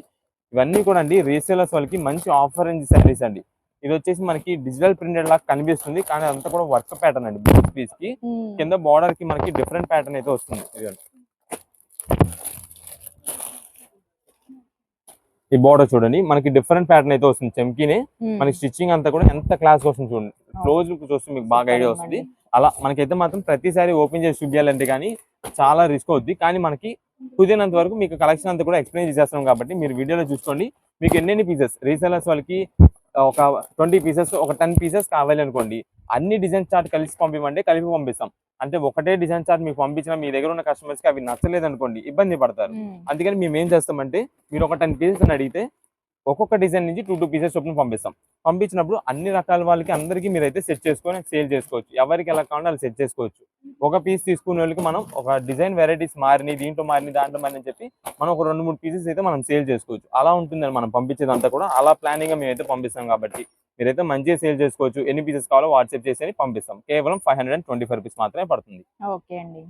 ఇవన్నీ కూడా అండి రీసేలర్స్ వాళ్ళకి మంచి ఆఫర్ రేంజ్ శారీస్ అండి. ఇది వచ్చేసి మనకి డిజిటల్ ప్రింటెడ్ లాగా కనిపిస్తుంది. కానీ అంతా కూడా వర్క్ ప్యాటర్న్ అండి. బ్లౌజ్ పీస్కి కింద బార్డర్కి మనకి డిఫరెంట్ ప్యాటర్న్ అయితే వస్తుంది. ఈ బార్డర్ చూడండి. మనకి డిఫరెంట్ ప్యాటర్న్ అయితే వస్తుంది చెమ్కీనే. మనకి స్టిచ్చింగ్ అంతా కూడా ఎంత క్లాస్ వస్తుంది చూడండి. క్లోజ్ లుక్ చూస్తే మీకు బాగా ఐడియా వస్తుంది. అలా మనకైతే మాత్రం ప్రతిసారి ఓపెన్ చేసి చూపించాలంటే కానీ చాలా రిస్క్ అవుద్ది. కానీ మనకి కుదిరినంత వరకు మీకు కలెక్షన్ అంతా కూడా ఎక్స్ప్లెయిన్ చేసేస్తాం కాబట్టి మీరు వీడియోలో చూసుకోండి. మీకు ఎన్నెన్ని పీసెస్ రీసెలర్స్ వాళ్ళకి ఒక ట్వంటీ పీసెస్ ఒక టెన్ పీసెస్ కావాలి అనుకోండి అన్ని డిజైన్ చార్ట్ కలిసి పంపిమంటే కలిపి పంపిస్తాం. అంటే ఒకటే డిజైన్ చార్ట్ మీకు పంపించిన మీ దగ్గర ఉన్న customers కి అవి నచ్చలేదు అనుకోండి ఇబ్బంది పడతారు. అందుకని మేము ఏం చేస్తామంటే మీరు ఒక టెన్ పీసెస్ అని అడిగితే ఒక్కొక్క డిజైన్ నుంచి టూ టూ పీసెస్ చొప్పున పంపిస్తాం. పంపించినప్పుడు అన్ని రకాల వాళ్ళకి అందరికీ మీరైతే సెట్ చేసుకొని సేల్ చేసుకోవచ్చు. ఎవరికి ఎలా కావాలో వాళ్ళు సెట్ చేసుకోవచ్చు. ఒక పీస్ తీసుకునే వాళ్ళకి మనం ఒక డిజైన్ వెరైటీస్ మారినాయి దీంట్లో మారిన దాంట్లో మారిన అని చెప్పి మనం ఒక రెండు మూడు పీసెస్ అయితే మనం సేల్ చేసుకోవచ్చు. అలా ఉంటుందని మనం పంపించేదంతా కూడా అలా ప్లానింగ్గా మేమైతే పంపిస్తాం కాబట్టి మీరైతే మంచిగా సేల్ చేసుకోవచ్చు. ఎన్ని పీసెస్ కావాలో వాట్సాప్ చేసి పంపిస్తాం. కేవలం five hundred and twenty five rupees మాత్రమే పడుతుంది. ఓకే అండి.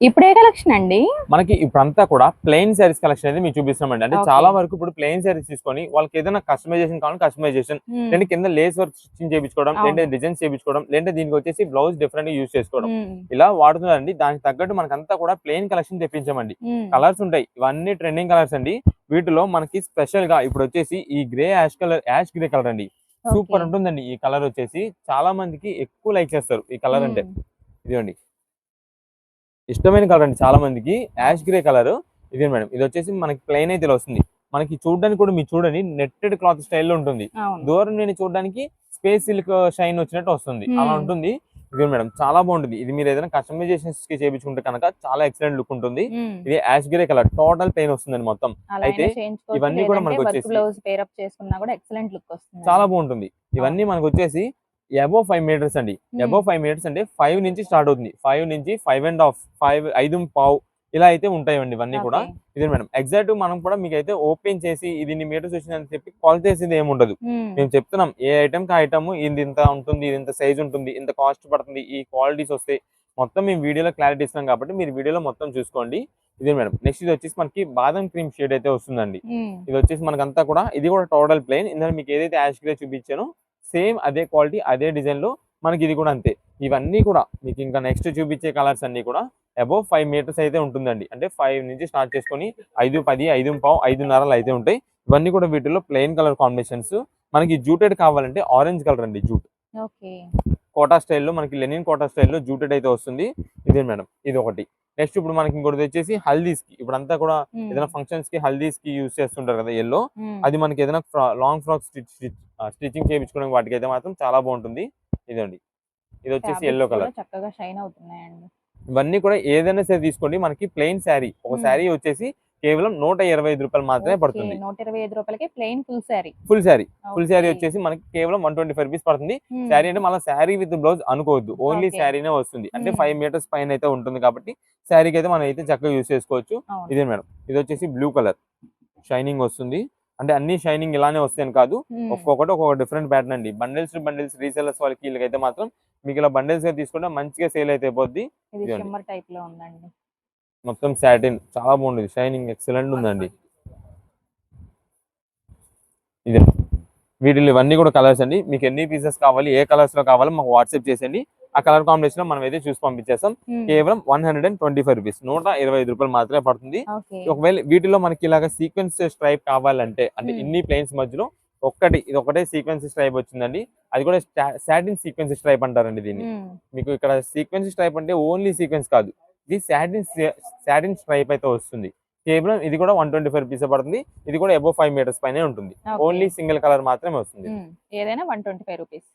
ఇప్పుడు ఏ కలెక్షన్ అండి మనకి ఇప్పుడంతా కూడా ప్లెయిన్ శారీస్ కలెక్షన్ అయితే మీకు చూపిస్తున్నామండి అంటే. చాలా వరకు ఇప్పుడు ప్లెయిన్ శారీస్ తీసుకొని వాళ్ళకి ఏదైనా కస్టమైజేషన్ కావాలి కస్టమైజేషన్ మ్మ్. లేదంటే కింద లేస్ వర్క్ స్టిచ్చింగ్ చేయించుకోవడం. లేదంటే డిజైన్స్ చేయించుకోవడం లేదంటే దీనికి వచ్చేసి బ్లౌజ్ డిఫరెంట్ యూస్ చేసుకోవడం మ్మ్. ఇలా వాడుతున్నారండి దానికి తగ్గట్టు మనకంతా కూడా ప్లెయిన్ కలెక్షన్ తెప్పించామండి మ్మ్. కలర్స్ ఉంటాయి ఇవన్నీ ట్రెండింగ్ కలర్స్ అండి వీటిలో మనకి స్పెషల్గా ఇప్పుడు వచ్చేసి ఈ grey ash colour ash grey colour అండి సూపర్. ఉంటుందండి ఈ కలర్ వచ్చేసి చాలా మందికి ఎక్కువ లైక్ చేస్తారు ఈ కలర్ అంటే మ్మ్. ఇదిగోండి ఇష్టమైన కలర్ అండి చాలా మందికి యాష్ గ్రే కలర్ ఇది మేడం. ఇది వచ్చేసి మనకి ప్లెయిన్ అయితే వస్తుంది. మనకి చూడడానికి కూడా మీరు చూడండి నెట్టెడ్ క్లాత్ స్టైల్లో ఉంటుంది. దూరం నేను చూడడానికి స్పేస్ సిల్క్ షైన్ వచ్చినట్టు వస్తుంది. అలా. ఉంటుంది. ఇది మేడం చాలా బాగుంటుంది. ఇది మీరు ఏదైనా కస్టమైజేషన్స్కి చేయించుకుంటే కనుక చాలా ఎక్సలెంట్ లుక్ ఉంటుంది. ఇది ash grey colour total pain వస్తుందండి మొత్తం. అయితే ఇవన్నీ కూడా మనకు వచ్చేసి- చాలా బాగుంటుంది. ఇవన్నీ మనకు వచ్చేసి అబోవ్ ఫైవ్ మీటర్స్ అండి. Hmm. అబోవ్ ఫైవ్ మీటర్స్ అంటే ఫైవ్ నుంచి స్టార్ట్ అవుతుంది. ఫైవ్ నుంచి ఫైవ్ అండ్ హాఫ్ ఫైవ్ ఐదు పావు ఇలా అయితే ఉంటాయండి ఇవన్నీ కూడా. ఇది మేడం. ఎగ్జాక్ట్ మనం కూడా మీకు అయితే ఓపెన్ చేసి ఇది ఇన్ని మీటర్స్ వచ్చిందని చెప్పి క్వాలిటీ చేసేది ఏమి ఉండదు మేము చెప్తున్నాం ఏ ఐటమ్కి ఐటమ్ ఇది ఇంత ఉంటుంది ఇది ఇంత సైజ్ ఉంటుంది ఇంత కాస్ట్ పడుతుంది ఈ క్వాలిటీస్ వస్తాయి మొత్తం మేము వీడియోలో క్లారిటీ ఇస్తున్నాం కాబట్టి మీరు వీడియోలో మొత్తం చూసుకోండి. ఇదే మేడం. నెక్స్ట్ ఇది వచ్చేసి మనకి బాదం క్రీమ్ షేడ్ అయితే వస్తుందండి. ఇది వచ్చేసి మనకంతా కూడా ఇది కూడా టోటల్ ప్లెయిన్ ఇందులో మీకు ఏదైతే యాష్ గ్రే చూపించానో సేమ్ అదే క్వాలిటీ అదే డిజైన్లో మనకి ఇది కూడా అంతే. ఇవన్నీ కూడా మీకు ఇంకా నెక్స్ట్ చూపించే కలర్స్ అన్ని కూడా అబోవ్ ఫైవ్ మీటర్స్ అయితే ఉంటుందండి. అంటే ఫైవ్ నుంచి స్టార్ట్ చేసుకొని ఐదు పది ఐదు పావు ఐదున్నరలు అయితే ఉంటాయి. ఇవన్నీ కూడా వీటిలో ప్లెయిన్ కలర్ కాంబినేషన్స్. మనకి జూటెడ్ కావాలంటే ఆరెంజ్ కలర్ అండి జూట్. ఓకే. కోటా స్టైల్లో మనకి లెనిన్ కోటా స్టైల్లో జూటెడ్ అయితే వస్తుంది. ఇదే మేడం? ఇది ఒకటి నెక్స్ట్ ఇప్పుడు మనకి ఇంకోటి వచ్చేసి హల్దీస్కి. ఇప్పుడు అంతా కూడా ఏదైనా ఫంక్షన్స్కి హల్దీస్కి యూస్ చేస్తుంటారు కదా ఎల్లో అది మనకి ఏదైనా లాంగ్ ఫ్రాక్ స్టిచ్ స్టిచ్చింగ్ చేయించుకోవడానికి వాటికి అయితే మాత్రం చాలా బాగుంటుంది. ఇదండి. ఇది వచ్చేసి ఎల్లో కలర్ చక్కగా షైన్ అవుతున్నాయండి. ఇవన్నీ కూడా ఏదైనా సరే తీసుకోండి. మనకి ప్లెయిన్ శారీ ఒక. శారీ వచ్చేసి కేవలం నూట ఇరవై ఐదు రూపాయలు మాత్రమే పడుతుంది. నూట ఇరవై ఐదు రూపాయలకి plain full sari full sari full sari వచ్చేసి మనకి కేవలం వన్ ట్వంటీ ఫైవ్ రూపీస్ పడుతుంది. శారీ అంటే మళ్ళీ శారీ విత్ బ్లౌజ్ అనుకోవద్దు. ఓన్లీ. శారీనే వస్తుంది. అంటే Hmm. ఫైవ్ మీటర్స్ పైన అయితే ఉంటుంది కాబట్టి శారీకి అయితే మనం అయితే చక్కగా యూస్ చేసుకోవచ్చు. ఇదే మేడం. ఇది వచ్చేసి బ్లూ కలర్ షైనింగ్ వస్తుంది. అంటే అన్ని షైనింగ్ ఇలానే వస్తాయని కాదు. ఒక్కొక్కటి ఒక్కొక్క డిఫరెంట్ ప్యాటర్న్ అండి. బండిల్స్ బండిల్స్ రీసెలర్స్ వాళ్ళకి వీళ్ళకైతే మాత్రం మీకు ఇలా బండిల్స్ తీసుకుంటే మంచిగా సేల్ అయితే పోద్ది టైప్లో ఉందండి. మొత్తం సాటిన్ చాలా బాగుంది. షైనింగ్ ఎక్సలెంట్ ఉందండి. ఇదే వీటిలో ఇవన్నీ కూడా కలర్స్ అండి. మీకు ఎన్ని పీసెస్ కావాలి ఏ కలర్స్లో కావాలో మాకు వాట్సాప్ చేసేయండి. ఆ కలర్ కాంబినేషన్లో మనం అయితే చూసి పంపించేస్తాం. కేవలం one hundred and twenty five rupees నూట ఇరవై ఐదు రూపాయలు మాత్రమే పడుతుంది. ఒకవేళ వీటిలో మనకి ఇలాగ సీక్వెన్స్ స్ట్రైప్ కావాలంటే అంటే Hmm. ఇన్ని ప్లేన్స్ మధ్యలో ఒక్కటి ఇది ఒకటే సీక్వెన్స్ స్ట్రైప్ వచ్చిందండి. అది కూడా సాటిన్ సీక్వెన్స్ స్ట్రైప్ అంటారండి దీన్ని. మీకు ఇక్కడ సీక్వెన్స్ స్ట్రైప్ అంటే ఓన్లీ సీక్వెన్స్ కాదు. ఇది సాటిన్ సాటిన్ స్ట్రైప్ అయితే వస్తుంది. కేవలం ఇది కూడా వన్ ట్వంటీ ఫైవ్ రూపీస్ పడుతుంది. ఇది కూడా అబౌవ్ ఫైవ్ మీటర్స్ పైనే ఉంటుంది. ఓన్లీ సింగిల్ కలర్ మాత్రమే వస్తుంది. ఏదైనా వన్ ట్వంటీ ఫైవ్ రూపీస్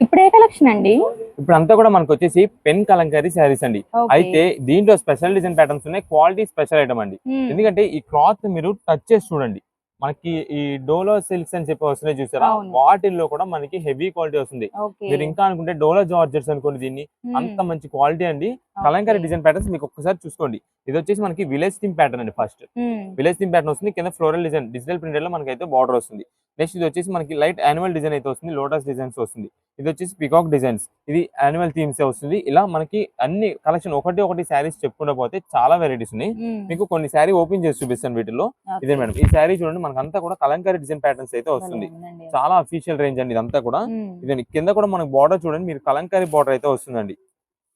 ఇప్పుడు ఏ కలెక్షన్ అండి? ఇప్పుడు అంతా కూడా మనకు వచ్చేసి పెన్ కలంకారీ శారీస్ అండి. అయితే దీంట్లో స్పెషల్ డిజైన్ ప్యాటర్న్స్ ఉన్నాయి. క్వాలిటీ స్పెషల్ ఐటమ్ అండి. Hmm. ఎందుకంటే ఈ క్లాత్ మీరు టచ్ చేసి చూడండి. మనకి ఈ డోలో సిల్క్స్ అని చెప్పి వస్తున్నాయి చూసారా. వాటిల్లో కూడా మనకి హెవీ క్వాలిటీ వస్తుంది. మీరు ఇంకా అనుకుంటే డోలో జార్జెట్స్ అనుకోండి దీన్ని. అంత మంచి క్వాలిటీ అండి. కలంకారీ డిజైన్ ప్యాటర్న్స్ మీకు ఒక్కసారి చూసుకోండి. ఇది వచ్చేసి మనకి విలేజ్ థీమ్ ప్యాటర్న్ అండి ఫస్ట్. విలేజ్ థీమ్ ప్యాటర్న్ వస్తుంది. కింద ఫ్లోరల్ డిజైన్ డిజిటల్ ప్రింటెడ్లో మనకి అయితే బార్డర్ వస్తుంది. నెక్స్ట్ ఇది వచ్చేసి మనకి లైట్ యానిమల్ డిజైన్ అయితే వస్తుంది. లోటస్ డిజైన్స్ వస్తుంది. ఇది వచ్చేసి పికాక్ డిజైన్స్ ఇది యానిమల్ థీమ్స్ వస్తుంది. ఇలా మనకి అన్ని కలెక్షన్ ఒకటి ఒకటి శారీస్ చెప్పుకుంటూ పోతే చాలా వెరైటీస్ ఉన్నాయి. మీకు కొన్ని శారీ ఓపెన్ చేసి చూపిస్తాను వీటిలో ఇదే మేడం. ఈ శారీ చూడండి మనకి అంతా కూడా కలంకారీ డిజైన్ ప్యాటర్న్స్ అయితే వస్తుంది. చాలా అఫీషియల్ రేంజ్ అండి ఇదంతా కూడా. ఇదే కింద కూడా మనకి బార్డర్ చూడండి మీరు కలంకారీ బార్డర్ అయితే వస్తుందండి.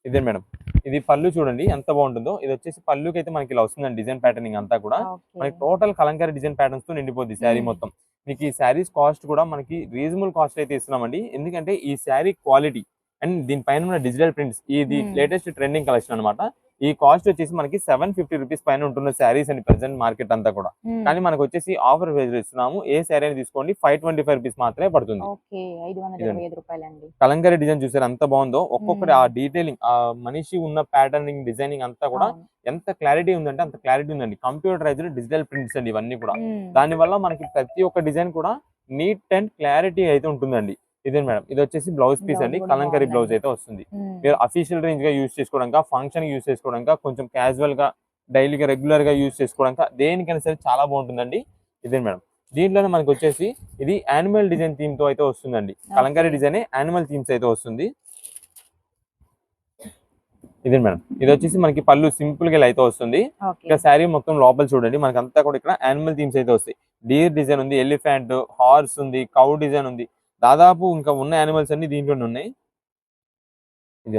ఇదే మేడం. ఇది పళ్ళు చూడండి ఎంత బాగుంటుందో. ఇది వచ్చేసి పళ్ళుకి అయితే మనకి ఇలా వస్తుందండి డిజైన్ ప్యాటర్నింగ్ అంతా కూడా. మనకి టోటల్ కలంకారీ డిజైన్ ప్యాటర్న్స్తో నిండిపోద్ది శారీ. మొత్తం. మీకు ఈ శారీస్ కాస్ట్ కూడా మనకి రీజనబుల్ కాస్ట్ అయితే ఇస్తున్నామండి. ఎందుకంటే ఈ శారీ క్వాలిటీ అండ్ దీనిపైన ఉన్న డిజిటల్ ప్రింట్స్ ఇది Hmm. లేటెస్ట్ ట్రెండింగ్ కలెక్షన్ అన్నమాట. ఈ కాస్ట్ వచ్చేసి మనకి సెవెన్ ఫిఫ్టీ రూపీస్ పైన ఉంటున్న శారీస్ అండి ప్రెసెంట్ మార్కెట్ అంతా కూడా. కానీ మనకు వచ్చేసి ఆఫర్ ఇస్తున్నాము. ఏ శారీ అని తీసుకోండి. ఫైవ్ ట్వంటీ ఫైవ్ రూపీస్ మాత్రమే పడుతుంది. కలంకారీ డిజైన్ చూసారు? ఎంత బాగుందో. ఒక్కొక్కటి Hmm. ఆ డీటెయిలింగ్ ఆ మనిషి ఉన్న ప్యాటర్నింగ్ డిజైనింగ్ అంతా కూడా. ఎంత క్లారిటీ ఉందంటే అంత క్లారిటీ ఉందండి. కంప్యూటరైజ్డ్ డిజిటల్ ప్రింట్స్ అండి ఇవన్నీ కూడా. Hmm. దాని వల్ల మనకి ప్రతి ఒక్క డిజైన్ కూడా నీట్ అండ్ క్లారిటీ అయితే ఉంటుందండి. ఇదే మేడం. ఇది వచ్చేసి బ్లౌజ్ పీస్ అండి. కలంకారీ బ్లౌజ్. అయితే వస్తుంది. మీరు అఫీషియల్ రేంజ్గా యూస్ చేసుకోవడానికి ఫంక్షన్ యూస్ చేసుకోవడానికి కొంచెం క్యాజువల్గా డైలీగా రెగ్యులర్గా యూస్ చేసుకోవడానికి దేనికైనా సరే చాలా బాగుంటుందండి. ఇదే మేడం. దీంట్లోనే మనకి వచ్చేసి ఇది యానిమల్ డిజైన్ థీమ్తో అయితే వస్తుందండి. కలంకారీ. డిజైన్ యానిమల్ థీమ్స్ అయితే వస్తుంది. ఇదే మేడం. ఇది వచ్చేసి మనకి పళ్ళు సింపుల్గా అయితే వస్తుంది. ఓకే. ఇంకా శారీ మొత్తం లోపల చూడండి. మనకి అంతా కూడా ఇక్కడ యానిమల్ థీమ్స్ అయితే వస్తాయి. డీర్ డిజైన్ ఉంది ఎలిఫెంట్ హార్స్ ఉంది కౌ డిజైన్ ఉంది. దాదాపు ఇంకా ఉన్న యానిమల్స్ అన్ని దీంట్లోనే ఉన్నాయి. ఇది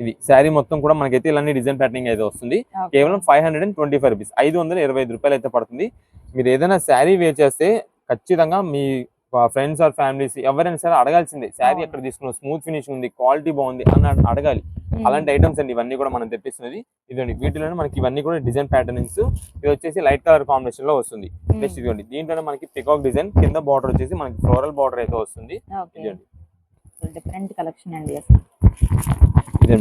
ఇది శారీ మొత్తం కూడా మనకైతే ఇలాంటి డిజైన్ ప్యాటర్నింగ్ అయితే వస్తుంది. కేవలం five hundred and twenty five rupees ఐదు వందల ఇరవై ఐదు రూపాయలు అయితే పడుతుంది. మీరు ఏదైనా శారీ వేర్ చేస్తే ఖచ్చితంగా మీ ఫ్రెండ్స్ ఆర్ ఫ్యామిలీస్ ఎవరైనా సరే అడగాల్సిందే. శారీ. ఎక్కడ తీసుకున్నాం స్మూత్ ఫినిషింగ్ ఉంది క్వాలిటీ బాగుంది అని అడగాలి. అలాంటి ఐటమ్స్ అండి ఇవన్నీ కూడా మనం తెప్పిస్తున్నది. ఇదండి వీటిలోనే మనకి ఇవన్నీ కూడా డిజైన్ ప్యాటర్న్స్ ఇది వచ్చేసి లైట్ కలర్ కాంబినేషన్లో వస్తుంది. నెక్స్ట్ ఇదిగోండి దీంట్లోనే మనకి పికాక్ డిజైన్ కింద బార్డర్ వచ్చేసి మనకి ఫ్లోరల్ బార్డర్ అయితే వస్తుంది. ఓకే. ఇదండి డిఫరెంట్ కలెక్షన్ అండి అసలు. ఇదే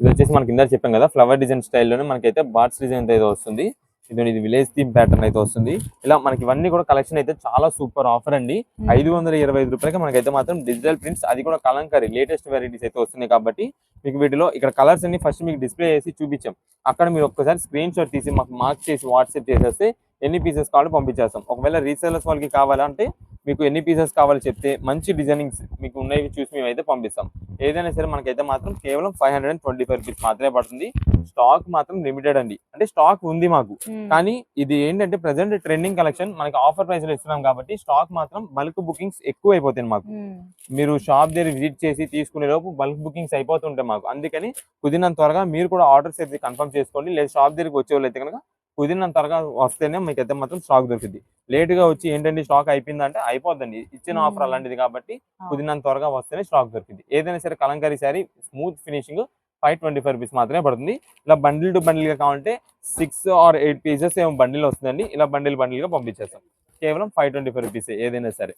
ఇది వచ్చేసి మనకి ఇందాక చెప్పాం కదా ఫ్లవర్ డిజైన్ స్టైల్లోనే మనకైతే బార్డ్స్ డిజైన్ అయితే వస్తుంది. ఇది ఇది విలేజ్ థీమ్ ప్యాటర్న్ అయితే వస్తుంది. ఇలా మనకి ఇవన్నీ కూడా కలెక్షన్ అయితే చాలా సూపర్ ఆఫర్ అండి. ఐదు వందల ఇరవై ఐదు రూపాయలకి మనకైతే మాత్రం డిజిటల్ ప్రింట్స్ అది కూడా కలంకారీ లేటెస్ట్ వెరైటీస్ అయితే వస్తున్నాయి కాబట్టి మీకు వీటిలో ఇక్కడ కలర్స్ అన్ని ఫస్ట్ మీకు డిస్ప్లే చేసి చూపించాం. అక్కడ మీరు ఒక్కసారి స్క్రీన్ షాట్ తీసి మాకు మార్క్ చేసి వాట్సాప్ చేసేస్తే ఎన్ని పీసెస్ కావాలో పంపించేస్తాం. ఒకవేళ రీసేలర్స్ వాళ్ళకి కావాలంటే మీకు ఎన్ని పీసెస్ కావాలో చెప్తే మంచి డిజైనింగ్స్ మీకు ఉన్నవి చూసి మేము అయితే పంపిస్తాం. ఏదైనా సరే మనకైతే మాత్రం కేవలం five hundred and twenty five rupees మాత్రమే పడుతుంది. స్టాక్ మాత్రం లిమిటెడ్ అండి. అంటే స్టాక్ ఉంది మాకు. మ్మ్. కానీ ఇది ఏంటంటే ప్రెసెంట్ ట్రెండింగ్ కలెక్షన్ మనకి ఆఫర్ ప్రైస్లో ఇస్తున్నాం కాబట్టి స్టాక్ మాత్రం బల్క్ బుకింగ్స్ ఎక్కువ అయిపోతాయి మాకు. మ్మ్. మీరు షాప్ దగ్గర విజిట్ చేసి తీసుకునే లోపు బల్క్ బుకింగ్స్ అయిపోతుంటాయి మాకు. అందుకని కుదిరినంత త్వరగా మీరు కూడా ఆర్డర్స్ అయితే కన్ఫర్మ్ చేసుకోండి. లేదా షాప్ దగ్గరికి వచ్చే వాళ్ళు అయితే కనుక కుదిరినంత త్వరగా వస్తేనే మీకు అయితే మాత్రం స్టాక్ దొరుకుతుంది లేట్గా వచ్చి ఏంటంటే స్టాక్ అయిపోయిందంటే అయిపోద్దండి. ఇచ్చిన ఆఫర్. అలాంటిది కాబట్టి. కుదిరినంత త్వరగా వస్తేనే స్టాక్ దొరుకుతుంది ఏదైనా సరే Kalamkari sari smooth finishing five twenty five rupees మాత్రమే పడుతుంది. ఇలా బండిల్ టు బండిల్గా కావాలంటే సిక్స్ ఆర్ ఎయిట్ పీసెస్ ఏమో బండిల్ వస్తుందండి. ఇలా బండిల్ బండిల్గా పంపించేస్తాం. కేవలం ఫైవ్ ట్వంటీ ఫైవ్ రూపీస్ ఏదైనా సరే.